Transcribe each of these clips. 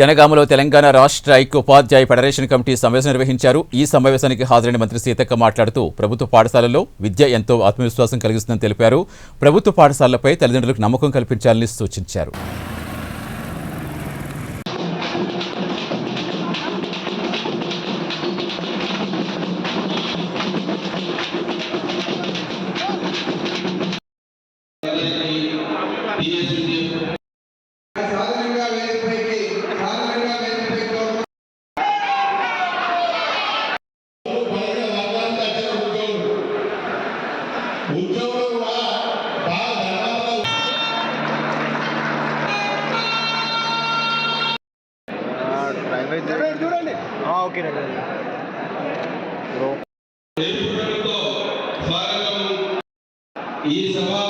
జనగామలో తెలంగాణ రాష్ట్ర ఐక్య ఉపాధ్యాయ federation committee సమావేశం నిర్వహించారు. ఈ సమావేశానికి హాజరైన మంత్రి సీతక్క మాట్లాడుతూ ప్రభుత్వ పాఠశాలల్లో విద్య ఎంతో ఆత్మవిశ్వాసం కలిగిస్తుందని తెలిపారు. ప్రభుత్వ పాఠశాలలపై తల్లిదండ్రులకు నమ్మకం కల్పించాలని సూచించారు. చూడండి. ఓకేనండి ఈ సభ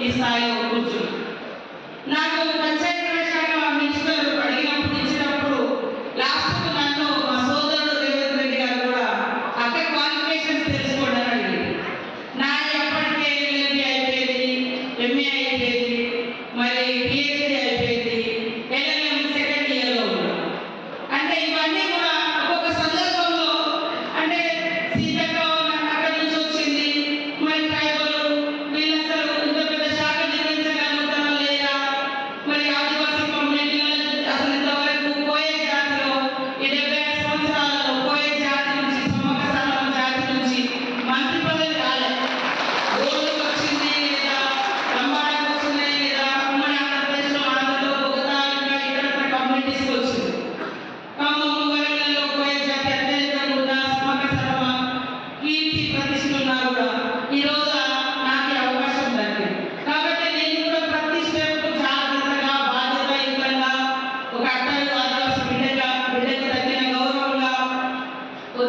ఈ స్థాయిలో కూర్చుని నాకు పంచాయతీ శాఖ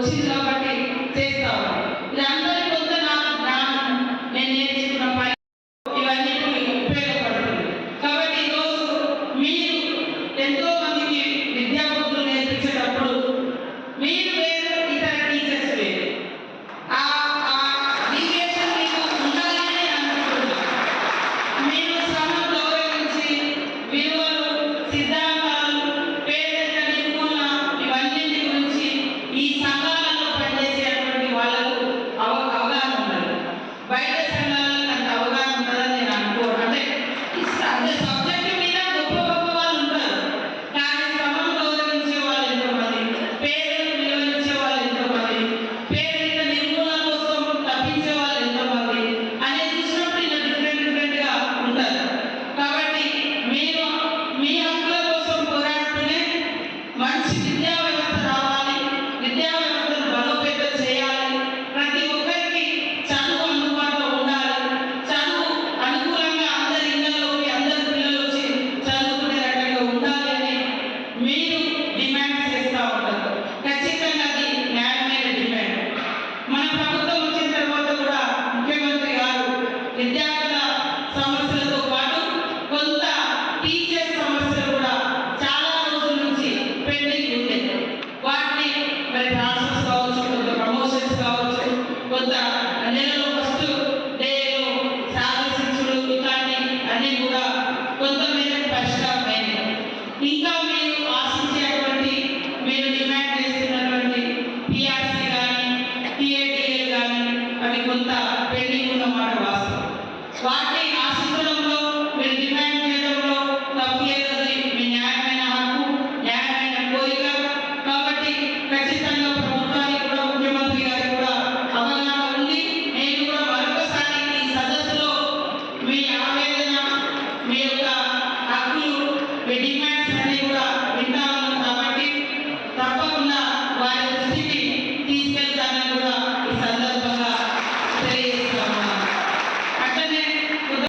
Until Clark